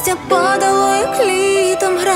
листя падало, як літом гра.